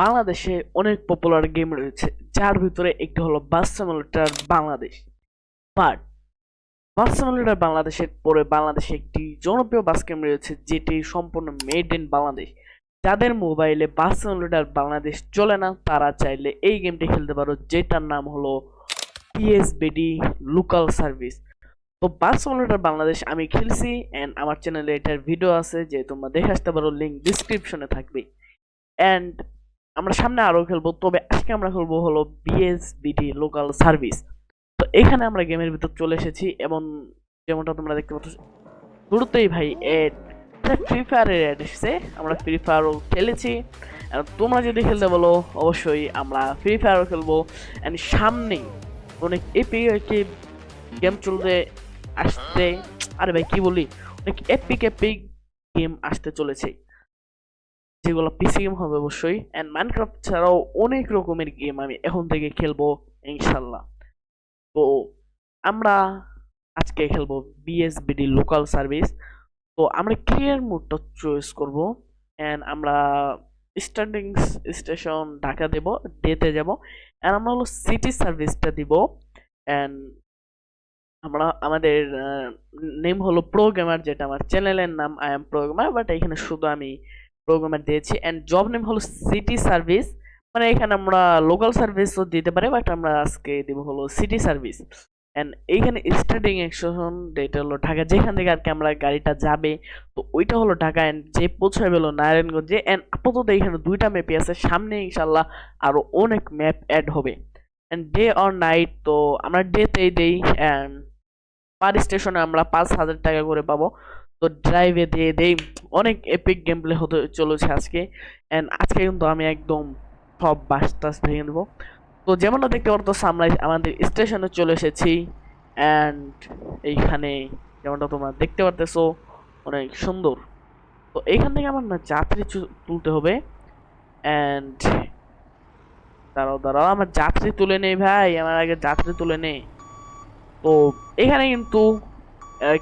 বাংলাদেশে অনেক popular game রয়েছে, যার ভিতরে একটি হলো bus simulator Bangladesh but bus simulator বাংলাদেশের পরে বাংলাদেশে একটি জনপ্রিয় বাস গেম রয়েছে, যেটি সম্পূর্ণ মেড ইন বাংলাদেশ যাদের মোবাইলে বাস সিমুলেটর বাংলাদেশ চলে না, তারা চাইলে এই গেমটি খেলতে পারো, যেটার নাম হলো পিএসবিডি লোকাল সার্ভিস তো বাস সিমুলেটর বাংলাদেশ আমি খেলছি অ্যান্ড আমার চ্যানেলে এটার ভিডিও আছে, যে তোমরা দেখে আসতে পারো লিঙ্ক ডিসক্রিপশনে থাকবে। অ্যান্ড আমরা সামনে আরও খেলব, তবে আজকে আমরা খেলব হলো বিএসবিডি লোকাল সার্ভিস তো এখানে আমরা গেমের ভিতর চলে এসেছি, এবং যেমনটা তোমরা দেখতে পাচ্ছ, শুরুতেই ভাই এড ফ্রি ফায়ারের অ্যাড এসেছে। আমরা ফ্রি ফায়ারও খেলেছি তোমরা যদি খেলতে বলো, অবশ্যই আমরা ফ্রি ফায়ারও খেলব। অ্যান্ড সামনেই অনেক এপিক এপিক গেম চলতে আসতে, আরে ভাই কি বলি? অনেক এপিক এপিক গেম আসতে চলেছে। যেগুলো পিসি গেম হবে অবশ্যই অ্যান্ড মাইনক্রাফট ছাড়াও অনেক রকমের গেম আমি এখন থেকে খেলব ইনশাল্লাহ তো আমরা আজকে খেলব বিএসবিডি লোকাল সার্ভিস তো আমরা ক্লিয়ার মোডটা চয়েস করব অ্যান্ড আমরা স্ট্যান্ডিং স্টেশন ঢাকা দেব ডেতে যাব অ্যান্ড আমরা হলো সিটি সার্ভিসটা দিব অ্যান্ড আমরা আমাদের নেম হলো প্রোগ্রামার যেটা আমার চ্যানেলের নাম আই এম প্রোগ্রামার বাট এখানে শুধু আমি প্রোগ্রামার দিয়েছি। অ্যান্ড জব নেম হলো সিটি সার্ভিস মানে এখানে আমরা লোকাল সার্ভিসও দিতে পারি বাট আমরা আজকে দিব হলো সিটি সার্ভিস অ্যান্ড এইখানে স্টার্টিং এক্সশন যেটা হলো ঢাকা, যেখান থেকে আর কি আমরা গাড়িটা যাবে। তো ওইটা হলো ঢাকা অ্যান্ড যে পৌঁছাবে হলো নারায়ণগঞ্জে। অ্যান্ড আপাতত এখানে দুইটা ম্যাপই আছে। সামনে ইনশাল্লাহ আরও অনেক ম্যাপ অ্যাড হবে। অ্যান্ড ডে অর নাইট তো আমরা ডেতেই দেই। অ্যান্ড পার স্টেশনে আমরা পাঁচ হাজার টাকা করে পাবো। তো ড্রাইভে দিয়ে দেই অনেক এপিক গেম প্লে হতে চলেছে আজকে। অ্যান্ড আজকে কিন্তু আমি একদম সব বাস টাস ভেঙে দেবো। তো যেমনটা দেখতে পারতো আমরা আমাদের স্টেশনে চলে এসেছি। অ্যান্ড এইখানে যেমনটা তোমরা দেখতে পারতেছো, অনেক সুন্দর। তো এইখান থেকে আমার না যাত্রী তুলতে হবে। অ্যান্ড দাঁড়াও দাঁড়াও, আমার যাত্রী তুলে নেই ভাই, আমার আগে যাত্রী তুলে নেই। তো এখানে কিন্তু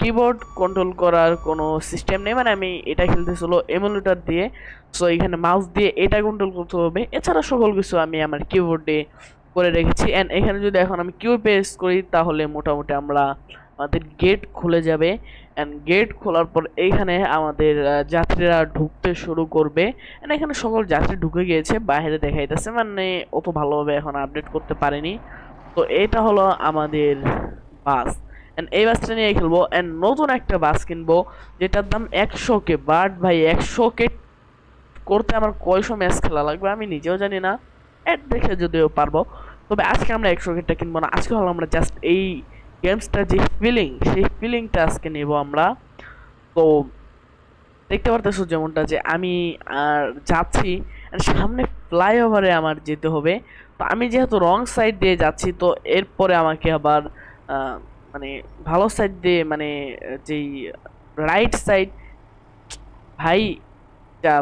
কিবোর্ড কন্ট্রোল করার কোনো সিস্টেম নেই। মানে আমি এটা খেলতেছিল এমুলেটর দিয়ে। সো এখানে মাউস দিয়ে এটা কন্ট্রোল করতে হবে। এছাড়া সকল কিছু আমি আমার কিবোর্ডে করে রেখেছি। অ্যান্ড এখানে যদি এখন আমি কিউ পেস করি, তাহলে মোটামুটি আমরা আমাদের গেট খুলে যাবে। অ্যান্ড গেট খোলার পর এইখানে আমাদের যাত্রীরা ঢুকতে শুরু করবে। অ্যান্ড এখানে সকল যাত্রী ঢুকে গিয়েছে, বাইরে দেখাইতেছে। মানে অত ভালোভাবে এখন আপডেট করতে পারেনি। তো এটা হলো আমাদের বাস অ্যান্ড এই বাসটা নিয়ে খেলব অ্যান্ড নতুন একটা বাস কিনবো, যেটার দাম একশো কে বাট ভাই একশো কে করতে আমার কয়শো ম্যাচ খেলা লাগবে আমি নিজেও জানি না। অ্যাড দেখে যদিও পারব। তবে আজকে আমরা একশো কেটটা কিনবো না, আজকে হলো আমরা জাস্ট এই গেমসটার যে ফিলিং সেই ফিলিংটা আজকে নেব আমরা। তো দেখতে পারতেছো যেমনটা যে আমি আর যাচ্ছি সামনে ফ্লাইওভারে আমার যেতে হবে। তো আমি যেহেতু রং সাইড দিয়ে যাচ্ছি, তো এরপরে আমাকে আবার মানে ভালো সাইড দিয়ে মানে যেই রাইট সাইড ভাই, যা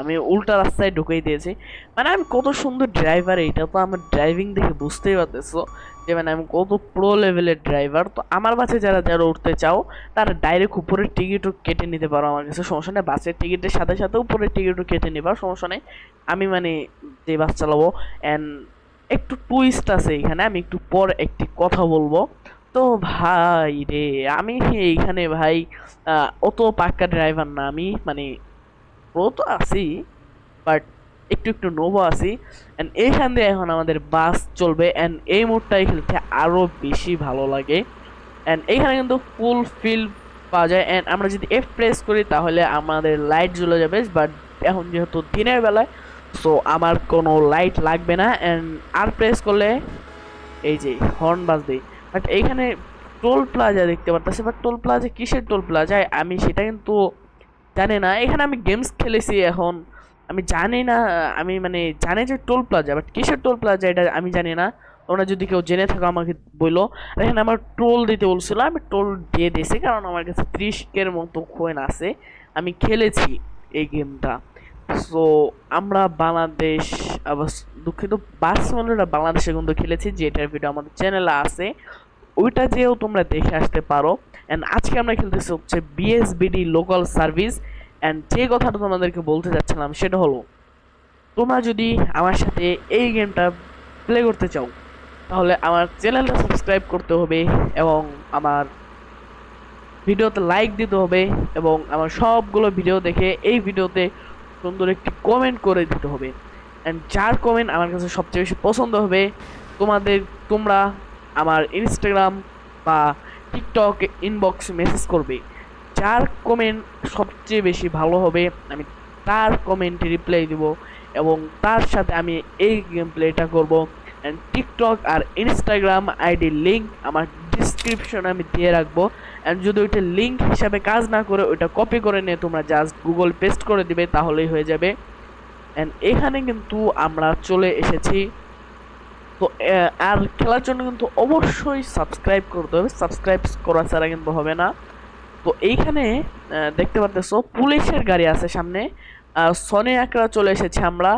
আমি উল্টা রাস্তায় ঢুকেই দিয়েছি। মানে আমি কত সুন্দর ড্রাইভার এটা তো আমার ড্রাইভিং দেখে বুঝতেই পারতেছো যে মানে আমি কত প্রো লেভেলের ড্রাইভার তো আমার বাসে যারা যারা উঠতে চাও, তারা ডাইরেক্ট উপরের টিকিটও কেটে নিতে পারো আমার কাছে, সমস্যা নেই। বাসের টিকিটের সাথে সাথে উপরের টিকিটও কেটে নিবা, সমস্যা নেই। আমি মানে যে বাস চালাবো অ্যান্ড একটু টুইস্ট আছে এখানে, আমি একটু পর একটি কথা বলব। তো ভাই রে, আমি এইখানে ভাই অত পাক্কা ড্রাইভার না আমি মানে প্রো তো আছি বাট একটু একটু নোভো আছি অ্যান্ড এইখান দিয়ে এখন আমাদের বাস চলবে অ্যান্ড এই মোডটাই খেলতে আরও বেশি ভালো লাগে অ্যান্ড এইখানে কিন্তু ফুল ফিল পাওয়া যায় অ্যান্ড আমরা যদি এফ প্রেস করি তাহলে আমাদের লাইট জ্বলে যাবে বাট এখন যেহেতু দিনের বেলায় সো আমার কোনো লাইট লাগবে না অ্যান্ড আর প্রেস করলে, এই যে হর্ন বাজবে। বাট এইখানে টোল প্লাজা দেখতে পারতেছে বাট টোল প্লাজা কিসের টোল প্লাজায় আমি সেটা কিন্তু জানি না। এখানে আমি গেমস খেলেছি এখন। আমি জানি না, আমি মানে জানি যে টোল প্লাজা বাট কিসের টোল প্লাজা এটা আমি জানি না। তোমরা যদি কেউ জেনে থাকো আমাকে বলল এখানে আমার টোল দিতে বলছিল, আমি টোল দিয়ে দিয়েছি, কারণ আমার কাছে ত্রিশের মতো কয়েন আছে। আমি খেলেছি এই গেমটা সো আমরা বাংলাদেশ দুঃখিত বার্সেলোনা বাংলাদেশে কিন্তু খেলেছি, যেটার ভিডিও আমাদের চ্যানেলে আছে। ওইটা যেও তোমরা দেখে আসতে পারো। অ্যান্ড আজকে আমরা খেলতেছি হচ্ছে বিএসবিডি লোকাল সার্ভিস অ্যান্ড যে কথাটা তোমাদেরকে বলতে যাচ্ছিলাম, সেটা হলো, তোমরা যদি আমার সাথে এই গেমটা প্লে করতে চাও, তাহলে আমার চ্যানেলটা সাবস্ক্রাইব করতে হবে এবং আমার ভিডিওতে লাইক দিতে হবে এবং আমার সবগুলো ভিডিও দেখে এই ভিডিওতে সুন্দর একটি কমেন্ট করে দিতে হবে। অ্যান্ড যার কমেন্ট আমার কাছে সবচেয়ে বেশি পছন্দ হবে, তোমাদের, তোমরা আমার ইনস্টাগ্রাম বা টিকটক ইনবক্স মেসেজ করবে। যার কমেন্ট সবচেয়ে বেশি ভালো হবে, আমি তার কমেন্টে রিপ্লাই দিব এবং তার সাথে আমি এই গেম প্লেটা করব। অ্যান্ড টিকটক আর ইনস্টাগ্রাম আইডি লিঙ্ক আমার ডিসক্রিপশনে আমি দিয়ে রাখব। অ্যান্ড যদি ওইটা লিঙ্ক হিসাবে কাজ না করে, ওইটা কপি করে নিয়ে তোমরা জাস্ট গুগল পেস্ট করে দিবে, তাহলেই হয়ে যাবে। অ্যান্ড এখানে কিন্তু আমরা চলে এসেছি। তো আর খেলার জন্য কিন্তু অবশ্যই সাবস্ক্রাইব করতে হবে। সাবস্ক্রাইব করা ছাড়া কিন্তু হবে না। তো এইখানে দেখতে পারতেছো, পুলিশের গাড়ি আছে সামনে। সনি আকরা চলে এসেছে আমরা।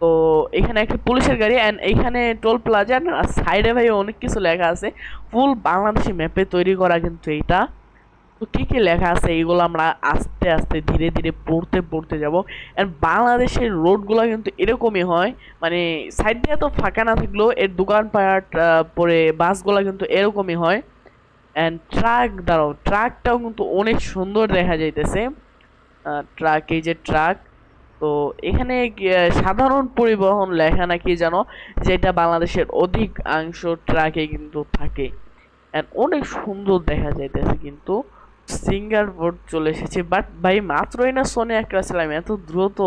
তো, এখানে একটা পুলিশের গাড়ি। অ্যান্ড এইখানে টোল প্লাজা আর সাইডে ভাই অনেক কিছু লেখা আছে। ফুল বাংলাদেশি ম্যাপে তৈরি করা কিন্তু এইটা। তো কী লেখা আছে এইগুলো আমরা আস্তে আস্তে ধীরে ধীরে পড়তে পড়তে যাব। অ্যান্ড বাংলাদেশের রোডগুলো কিন্তু এরকমই হয় মানে সাইড দিয়ে তো ফাঁকা না থাকলেও এর দোকানপাট পরে বাসগুলো কিন্তু এরকমই হয়। অ্যান্ড ট্রাক দাঁড়াও ট্রাকটাও কিন্তু অনেক সুন্দর দেখা যাইতেছে। ট্রাক এই যে ট্রাক তো এখানে সাধারণ পরিবহন লেখা নাকি জানো, যেটা বাংলাদেশের অধিকাংশ ট্রাকে কিন্তু থাকে। অ্যান্ড অনেক সুন্দর দেখা যাইতেছে কিন্তু। সিঙ্গার বোর্ড চলে এসেছে বাট ভাই মাত্রই না সোনে একটা ছিলাম এত দ্রুত।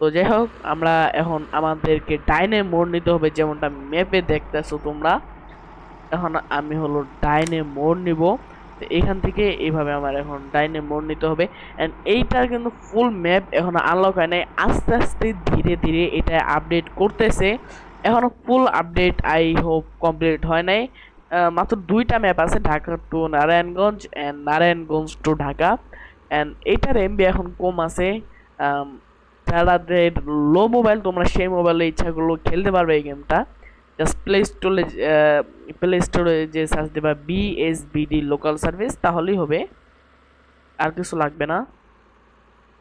তো যাই হোক, আমরা এখন আমাদেরকে ডাইনে মোড় নিতে হবে, যেমনটা ম্যাপে দেখতেছো তোমরা। এখন আমি হলো ডাইনে মোড় নিব। তো এখান থেকে এইভাবে আমার এখন ডাইনে মোড় নিতে হবে। অ্যান্ড এইটার কিন্তু ফুল ম্যাপ এখন আনলক হয় নাই। আস্তে আস্তে ধীরে ধীরে এটা আপডেট করতেছে। এখনও full update I hope complete হয় নাই। মাত্র দুইটা ম্যাপ আছে, Dhaka to Narayanganj and Narayanganj to Dhaka. And এইটার এমবি এখন কম আছে। লো মোবাইল তোমরা সেই মোবাইলে ইচ্ছাগুলো খেলতে পারবে এই গেমটা জাস্ট প্লে স্টোরে প্লে স্টোরে যে সার্চ দেবা বিএসবিডি লোকাল সার্ভিস তাহলেই হবে। আর কিছু লাগবে না।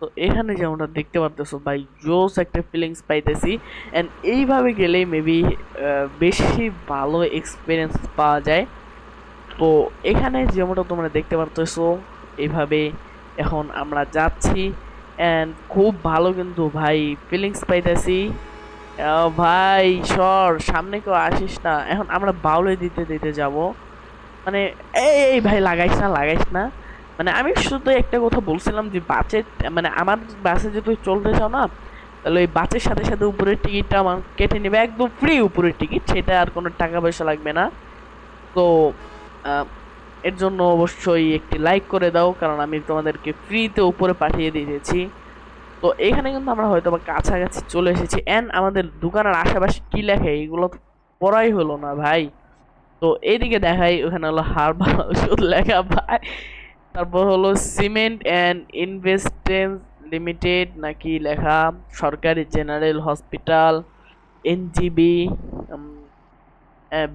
তো এখানে যেমনটা দেখতে পারতেছো, ভাই, জোস একটা ফিলিংস পাইতেছি। অ্যান্ড এইভাবে গেলেই মেবি বেশি ভালো এক্সপিরিয়েন্স পাওয়া যায়। তো এখানে যেমনটা তোমরা দেখতে পারতেছো এইভাবে এখন আমরা যাচ্ছি। অ্যান্ড খুব ভালো কিন্তু, ভাই ফিলিংস পাইতেছি। ভাই, সর, সামনে কেউ আসিস না। এখন আমরা বাউলে দিতে দিতে যাব। মানে এই, ভাই, লাগাইস না লাগাইস না। মানে আমি শুধু একটা কথা বলছিলাম যে বাসে মানে আমার বাসে যদি চলতে চাও না, তাহলে ওই বাসের সাথে সাথে উপরের টিকিটটা আমার কেটে নেবে, একদম ফ্রি উপরের টিকিট, সেটা আর কোনো টাকা পয়সা লাগবে না। তো এর জন্য অবশ্যই একটি লাইক করে দাও, কারণ আমি তোমাদেরকে ফ্রিতে উপরে পাঠিয়ে দিয়েছি। তো এখানে কিন্তু আমরা হয়তো বা কাছাকাছি চলে এসেছি। অ্যান্ড আমাদের দোকানের আশেপাশে কী লেখে? এগুলো তো পড়াই হলো না ভাই। তো এইদিকে দেখাই, ওখানে হলো হারবাল ওষুধ লেখা, ভাই। তারপর হলো সিমেন্ট অ্যান্ড ইনভেস্টেন্স লিমিটেড নাকি লেখা সরকারি জেনারেল হসপিটাল, এনজিবি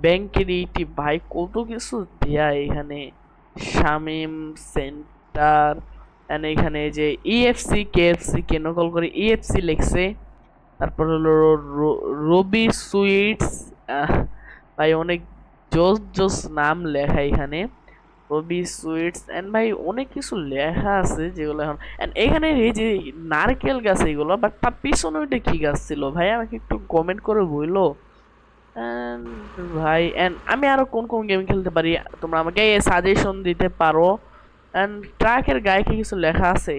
ব্যাংকেরিটি ভাই, কত কিছু দেয়া এখানে। শামিম সেন্টার এন্ড এখানে যে E ইএফসি কেএফসি কেন কল করে ইএফসি লিখছে। তারপর হলো রবি সুইটস ভাই, অনেক জোস জোস নাম লেখা এখানে। রবি সুইটস এন্ড ভাই, অনেক কিছু লেখা আছে যেগুলো এখন এন্ড এখানে এই যে নারকেল গাছ এগুলো বাট তার পিছনে ওইটা কি গাছ ছিল? ভাই, আমাকে একটু কমেন্ট করে বলল ভাই এন্ড আমি আরও কোন কোন গেম খেলতে পারি? তোমরা আমাকে সাজেশন দিতে পারো। এন্ড ট্রাকের গায়ে কি কিছু লেখা আছে?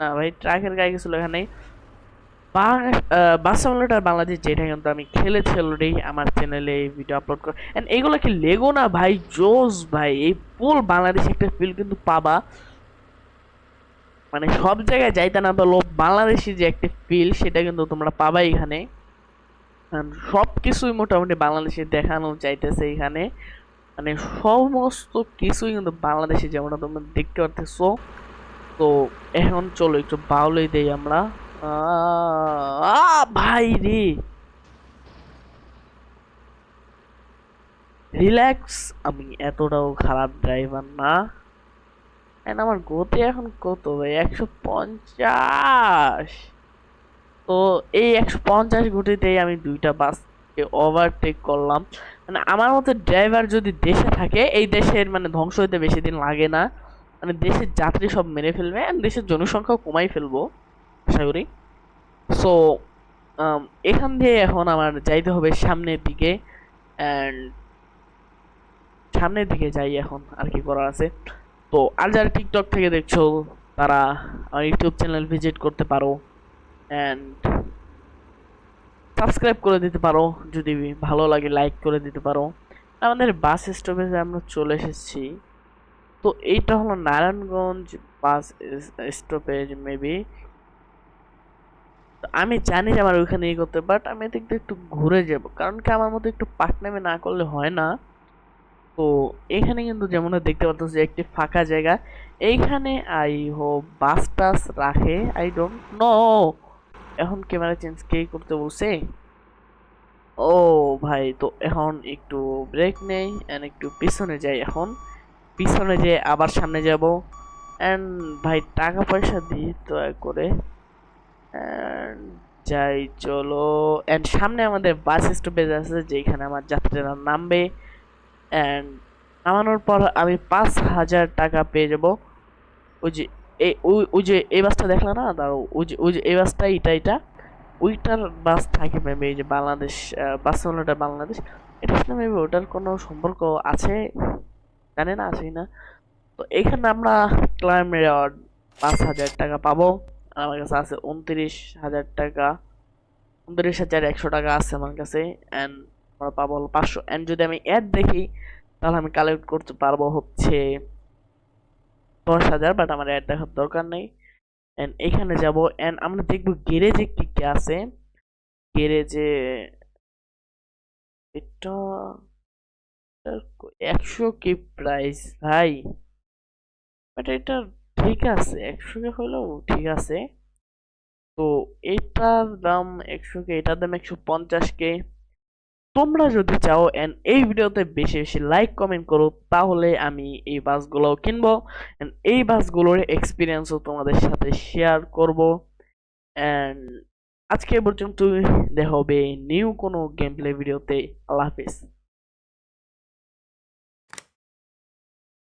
না ভাই ট্রাকের গায়ে কিছু লেখা নেই। বাস সিমুলেটর বাংলাদেশ যেটা কিন্তু আমি খেলেছি অলরেডি আমার চ্যানেলে এই ভিডিও আপলোড করে। এন্ড এগুলো কি লেগো না ভাই? জোস ভাই, এই ফুল বাংলাদেশ একটা ফিল কিন্তু পাবা। মানে সব জায়গায় যাইতে না পারলেও বাংলাদেশি যে একটা ফিল সেটা কিন্তু তোমরা পাবা এখানে। সব কিছুই মোটামুটি বাংলাদেশে দেখানো যাইতেছে এখানে। মানে সমস্ত কিছুই কিন্তু বাংলাদেশে যেমনটা তোমরা দেখতে পারতেছো। তো এখন চলো একটু বাউলে দেই আমরা। ভাই রে। রিল্যাক্স আমি এতটাও খারাপ ড্রাইভার না। And আমার গতি এখন কত ভাই? একশো পঞ্চাশ। তো এই একশো পঞ্চাশ গতিতেই আমি দুইটা বাসকে ওভারটেক করলাম। মানে আমার মতো ড্রাইভার যদি দেশে থাকে, এই দেশের মানে ধ্বংস হইতে বেশি দিন লাগে না। মানে দেশের যাত্রী সব মেরে ফেলবে দেশের জনসংখ্যাও কমাই ফেলব। আশা করি। সো এখান দিয়ে এখন আমার যাইতে হবে সামনের দিকে অ্যান্ড সামনের দিকে যাই এখন আর কি করার আছে। তো আর যারা টিকটক থেকে দেখছ, তারা আমার ইউটিউব চ্যানেল ভিজিট করতে পারো অ্যান্ড সাবস্ক্রাইব করে দিতে পারো। যদি ভালো লাগে লাইক করে দিতে পারো। আমাদের বাস স্টপেজে আমরা চলে এসেছি। তো এইটা হলো নারায়ণগঞ্জ বাস স্টপেজ মেবি আমি জানি যে আমার ওইখানে ইয়ে করতে বাট আমি এদিক দিয়ে একটু ঘুরে যাব। কারণ কি আমার মতো একটু পাকনামে না করলে হয় না। তো এখানে কিন্তু যেমন দেখতে পাচ্ছ যে একটি ফাঁকা জায়গা। এইখানে আই হো বাস টাস রাখে, আই ডোন্ট নো। এখন ক্যামেরা চেঞ্জ কে করতে বলছে? ও ভাই, তো এখন একটু ব্রেক নেই এন্ড একটু পিছনে যাই এখন। পিছনে যে আবার সামনে যাব। এন্ড ভাই টাকা পয়সা দিই দয়া করে যাই, চলো। এন্ড সামনে আমাদের বাস স্টপেজ আছে, যেখানে আমার যাত্রীরা নামবে। এন্ড নামানোর পর আমি পাঁচ হাজার টাকা পেয়ে যাব। ওই যে এই ওই ওই যে, এই বাসটা দেখলা না? দাঁড়াও ওই যে ওই যে, এই বাসটা এটা এটা ওইটার বাস থাকে মেবি এই যে বাংলাদেশ বাস চালানোটা বাংলাদেশ। এটা আসলে মেবি ওটার কোনো সম্পর্ক আছে? জানি না আছে না। তো এখানে আমরা ক্লাইম রেওয়ার্ড পাঁচ হাজার টাকা পাবো। আমার কাছে আছে উনত্রিশ হাজার টাকা। উনত্রিশ হাজার একশো টাকা আছে আমার কাছে। অ্যান্ড আমরা পাবো হলো পাঁচশো। অ্যান্ড যদি আমি অ্যাড দেখি, তাহলে আমি কালেক্ট করতে পারব হচ্ছে দশ হাজার বাট আমার অ্যাড দেখার দরকার নেই। অ্যান্ড এখানে যাব। অ্যান্ড আমরা দেখব গ্যারেজে কি কি আছে। গ্যারেজে এটা একশো কি প্রাইস ভাই বাট এটা ঠিক আছে একশো কে হলেও ঠিক আছে। তো এটার দাম একশো কে এটার দাম একশো পঞ্চাশ কে তোমরা যদি চাও এন্ড এই ভিডিওতে বেশি বেশি লাইক কমেন্ট করো, তাহলে আমি এই বাসগুলোও কিনবো এন্ড এই বাসগুলোর এক্সপিরিয়েন্সও তোমাদের সাথে শেয়ার করব। এন্ড আজকে পর্যন্ত দেখা নিউ কোনো গেম প্লে ভিডিওতে। আল্লাহ হাফিজ।